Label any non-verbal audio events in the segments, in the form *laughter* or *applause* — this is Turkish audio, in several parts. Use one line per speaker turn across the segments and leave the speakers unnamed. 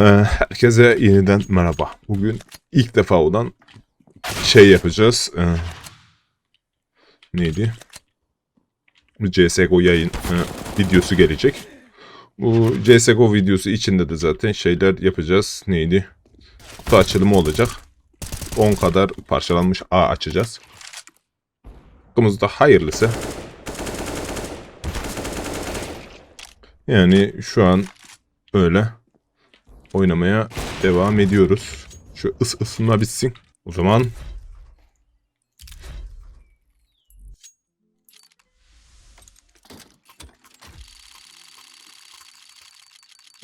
Ee, Herkese yeniden merhaba. Bugün ilk defa olan şey yapacağız. Ee, neydi? CSGO yayın e, videosu gelecek. Bu CSGO videosu içinde de zaten şeyler yapacağız. Neydi? Kutu açılımı olacak. 10 kadar parçalanmış A açacağız. Hakkımızda hayırlısı. Yani şu an öyle oynamaya devam ediyoruz. Şu ıs ısınma bitsin. O zaman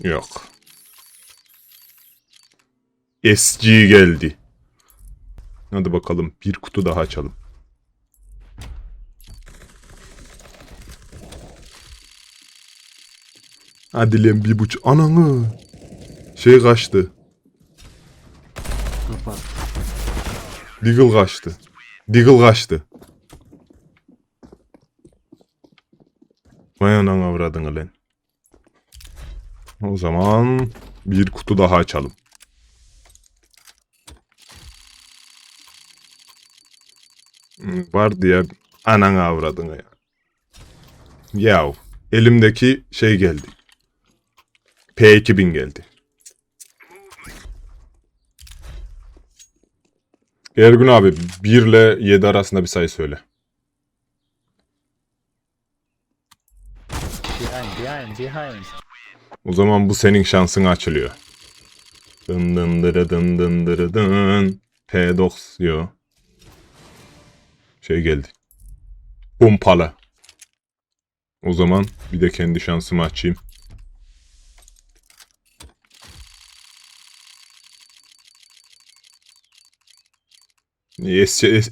Yok. SG geldi. Hadi bakalım bir kutu daha açalım. Hadi lan bir buçuk. Ananı. Şey kaçtı.
Kapat.
Deagle kaçtı. Deagle kaçtı. Vay anana avradını lan. O zaman bir kutu daha açalım. Vardı ya anana avradını ya. Yav. Elimdeki şey geldi. P2000 geldi. Ergun abi 1 ile 7 arasında bir sayı söyle.
Behind, behind, behind.
O zaman bu senin şansın açılıyor. Dın dın dırı dın dın dırı dın. P9 yo. Şey geldi. Pompalı. O zaman bir de kendi şansımı açayım.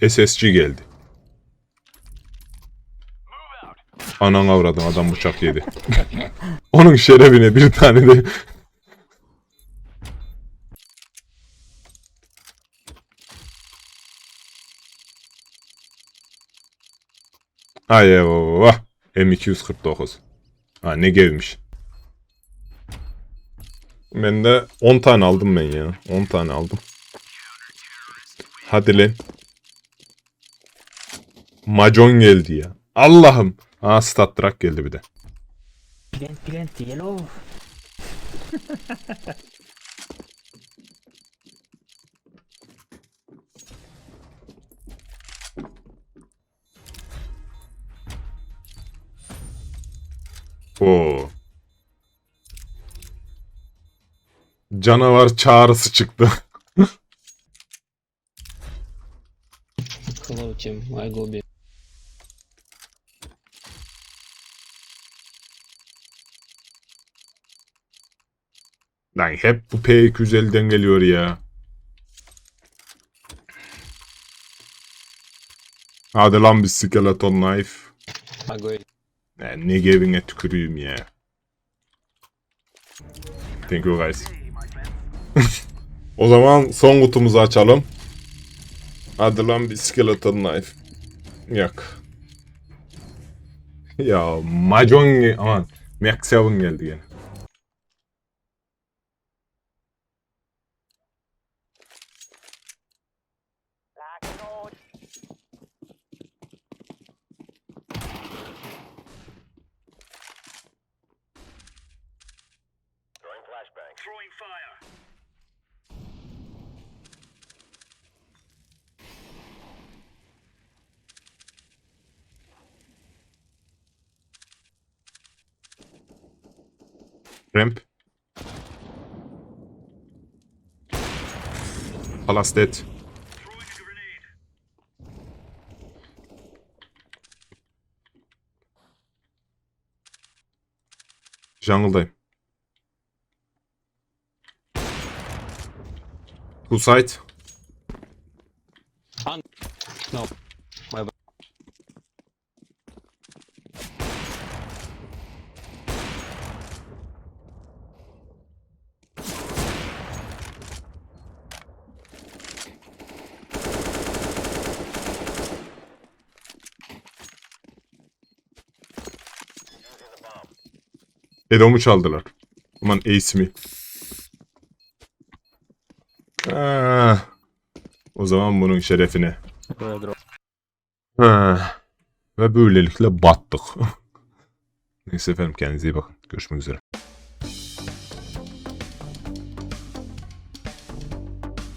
SSG geldi. Anan avradım adam bıçak yedi. *laughs* Onun şerefine bir tane de Ay eyvah. M249. Ha ne gelmiş. Ben de 10 tane aldım ben ya. 10 tane aldım. Hadi lan. Macon geldi ya. Allah'ım. Ha stat Trak geldi bir de.
Plant, plant, yellow.
Oo. Canavar çağrısı çıktı. *laughs*
Tim. I go B.
Lan hep bu P250'den geliyor ya. Hadi lan bir skeleton knife.
I go A.
Ya ne gevine tükürüyüm ya. Thank you guys. *laughs* o zaman son kutumuzu açalım. Hadi lan bir skeleton knife. Yok. Ya Macon aman Max 7 geldi gene. Ramp. Palace dead. Jungle'dayım. Two side.
No.
Edom'u çaldılar. Aman Ace'imi. Ah. O zaman bunun şerefine. Ah. Ve böylelikle battık. *laughs* Neyse efendim kendinize iyi bakın. Görüşmek üzere.